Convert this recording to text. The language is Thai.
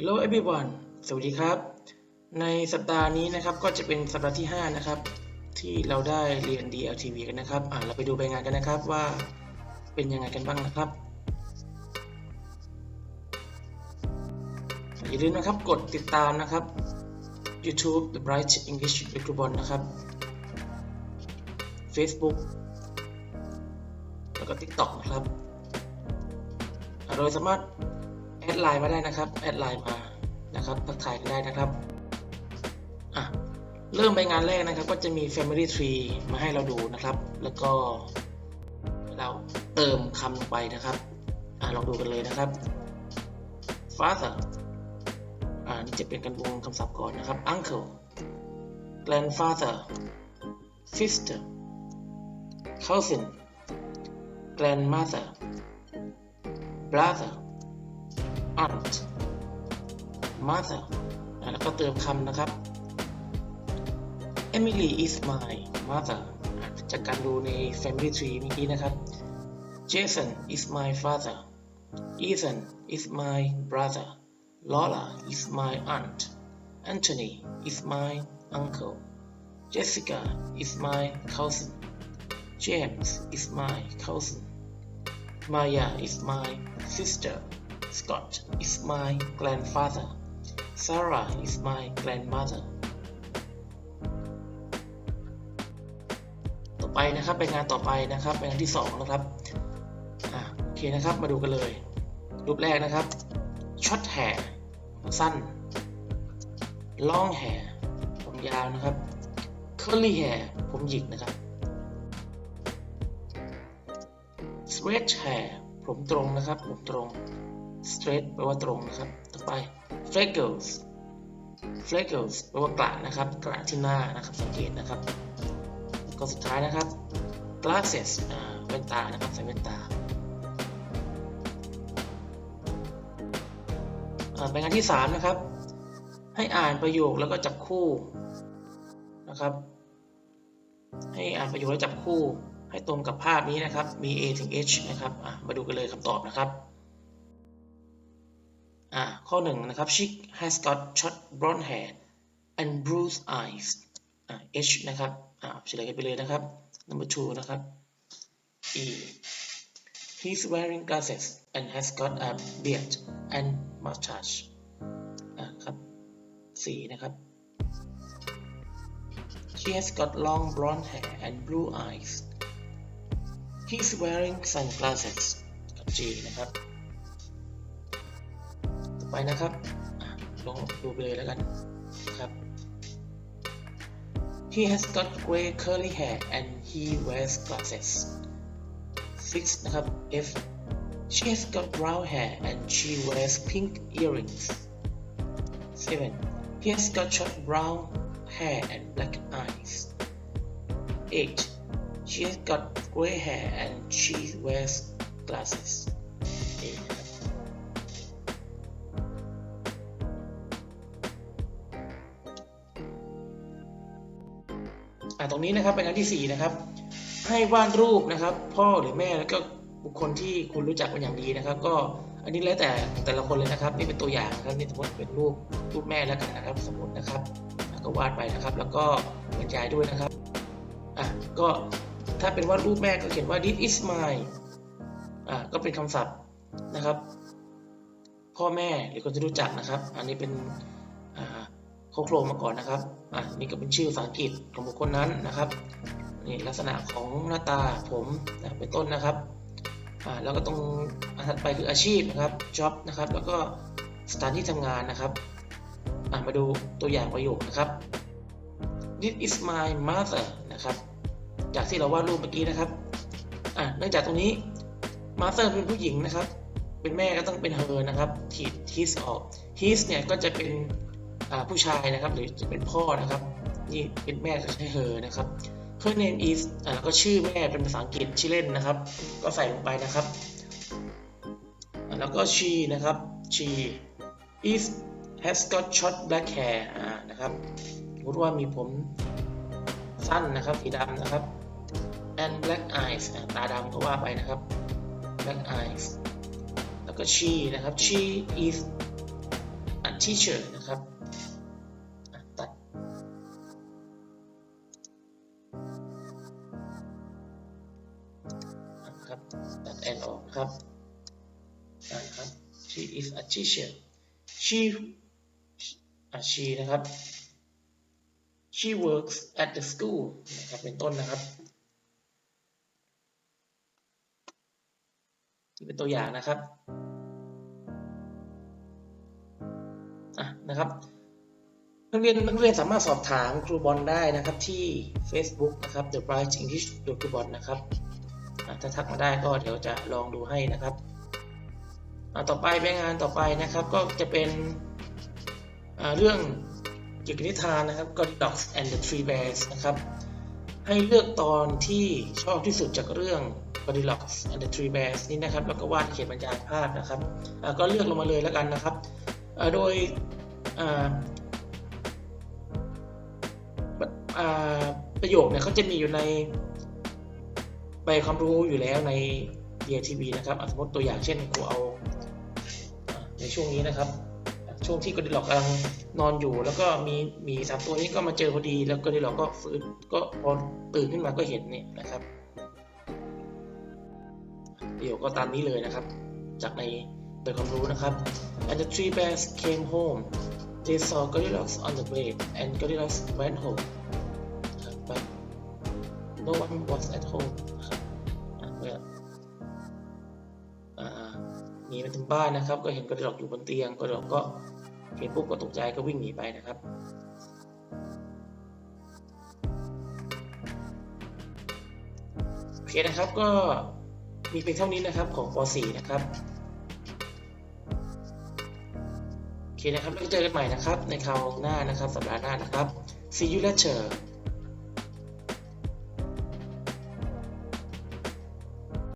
Hello everyone สวัสดีครับ ในสัปดาห์นี้นะครับก็จะเป็นสัปดาห์ที่ 5 นะครับ ที่เราได้เรียน DLTV กันนะครับอ่าเราไปดูใบงานกันนะครับว่าเป็นยังไงกันบ้างนะครับอย่าลืมนะครับกดติดตามนะครับ YouTube The Bright English w i t h b o l นะครับ Facebook แล้วก็ TikTok นะครับอ่าโดยสามารถ แอดไลน์มาได้นะครับ แอดไลน์มานะครับทักทายกันได้นะครับอะเริ่มไปงานแรกนะครับ ก็จะมี Family Tree มาให้เราดูนะครับ แล้วก็เราเติมคำลงไปนะครับอะลองดูกันเลยนะครับ Father อ่านี่จะเป็นการวงคำศัพท์ก่อนนะครับ Uncle Grandfather Sister Cousin Grandmother Brother aunt mother แล้วก็เติมคำนะครับ Emily is my mother จากการดูใน family tree เมื่อกี้นะครับ Jason is my father Ethan is my brother Lola is my aunt Anthony is my uncle Jessica is my cousin James is my cousin Maya is my sister Scott is my grandfather. Sarah is my grandmother. ต่อไปนะครับไปงานต่อไปนะครับไปงานที่สองนะครับอะโอเคนะครับมาดูกันเลย รูปแรกนะครับ short hair ผมสั้น long hair ผมยาวนะครับ curly hair ผมหยิกนะครับ straight hair ผมตรงนะครับผมตรง straight แปลว่าตรงนะครับ ต่อไป freckles freckles แปลว่ากระนะครับ กระที่หน้านะครับ สังเกตนะครับแล้วก็สุดท้ายนะครับ glasses แว่นตานะครับ ใส่แว่นตาอ่าไปงานที่ 3 นะครับ ให้อ่านประโยคแล้วก็จับคู่นะครับ ให้อ่านประโยคแล้วจับคู่ ให้ตรงกับภาพนี้นะครับ มี A ถึง H นะครับมาดูกันเลยคำตอบนะครับ อ่าข้อหนึ่งนะครับ she has got short blonde hair and blue eyes อ่า H นะครับอ่าเฉลยกันไปเลยนะครับ number two นะครับ E he's wearing glasses and has got a beard and mustache อ่าครับ C นะครับ she has got long blonde hair and blue eyes he's wearing sunglasses กับ G นะครับ ต่อ ไปนะครับอ่ะลองดูไปเลยแล้วกันนะครับ He has got gray curly hair and he wears glasses. 6 นะครับ F She has got brown hair and she wears pink earrings. 7 He has got short brown hair and black eyes. 8 She has got gray hair and she wears glasses. อ่าตรงนี้นะครับเป็นอันที่4นะครับ ให้วาดรูปนะครับ พ่อหรือแม่แล้วก็บุคคลที่คุณรู้จักเป็นอย่างดีนะครับ ก็อันนี้แล้วแต่แต่ละคนเลยนะครับ นี่เป็นตัวอย่างนะครับนี่สมมติเป็นรูปรูปแม่แล้วกันนะครับ สมมตินะครับก็วาดไปนะครับ แล้วก็บรรยายด้วยนะครับอะก็ถ้าเป็นวาดรูปแม่ก็เขียนว่า this is my อะก็เป็นคำศัพท์นะครับ พ่อแม่หรือคนที่รู้จักนะครับ อันนี้เป็นอ่า เขาโครงมาก่อนนะครับอะนี่ก็เป็นชื่อภาษาอังกฤษของบุคคลนั้นนะครับนี่ลักษณะของหน้าตาผมนะเป็นต้นนะครับอ่าแล้วก็ตรงอันถัดไปคืออาชีพนะครับ job นะครับ แล้วก็สถานที่ทำงานนะครับอะมาดูตัวอย่างประโยคนะครับ This is my mother นะครับ จากที่เราวาดรูปเมื่อกี้นะครับอะเนื่องจากตรงนี้ mother เป็นผู้หญิงนะครับ เป็นแม่ก็ต้องเป็น her นะครับขีด his ออก his เนี่ยก็จะเป็น ผู้ชายนะครับ หรือจะเป็นพ่อนะครับ นี่เป็นแม่ก็ใช้ her นะครับ her name is อ่าก็ชื่อแม่เป็นภาษาอังกฤษชื่อเล่นนะครับ ก็ใส่ลงไปนะครับ แล้วก็ she นะครับ she is has got short black hair นะครับสมมติว่ามีผมสั้นนะครับสีดำนะครับ and black eyes ตาดำก็ว่าไปนะครับ black eyes แล้วก็ she นะครับ she is อะ teacher นะครับ ครับตัด and ออกครับนะครับ she is a teacher she อะ she นะครับ she works at the school นะครับเป็นต้นนะครับนี่เป็นตัวอย่างนะครับอะนะครับนักเรียนนักเรียนสามารถสอบถามครูบอลได้นะครับที่ Facebook นะครับ The Bright English โดยครูบอลนะครับ ถ้าทักมาได้ก็เดี๋ยวจะลองดูให้นะครับต่อไปไปงานต่อไปนะครับก็จะเป็นเรื่องเกี่ยวกับนิทานนะครับ Goldilocks and the Three Bears นะครับ ให้เลือกตอนที่ชอบที่สุดจากเรื่อง Goldilocks and the Three Bears นี้นะครับ แล้วก็วาดเขียนบรรยายภาพนะครับ ก็เลือกลงมาเลยแล้วกันนะครับ โดยประโยคเนี่ยเขาจะมีอยู่ใน ใบความรู้อยู่แล้วใน DITV นะครับสมมติตัวอย่างเช่นครูเอาในช่วงนี้นะครับ ช่วงที่กอดิลอกกำลังนอนอยู่ แล้วก็มีมีสามตัวนี้ก็มาเจอพอดี แล้วกอดิลอกก็ฟื้นก็พอตื่นขึ้นมาก็เห็นนี่นะครับ เดี๋ยวก็ตามนี้เลยนะครับ จากในใบความรู้นะครับ and the three bears came home they saw Goldilocks on the bed and Goldilocks went home but no one was at home นีไปถึงบ้านนะครับ ก็เห็นกระดอกอยู่บนเตียงกระดอกก็เห็นปุ๊บก็ตกใจก็วิ่งหนีไปนะครับโอเคนะครับก็มีเพียงเท่านี้นะครับของป .4 นะครับโอเคนะครับแล้วเจอกันใหม่นะครับ ในคราวหน้านะครับสัปดาห์หน้านะครับ see you later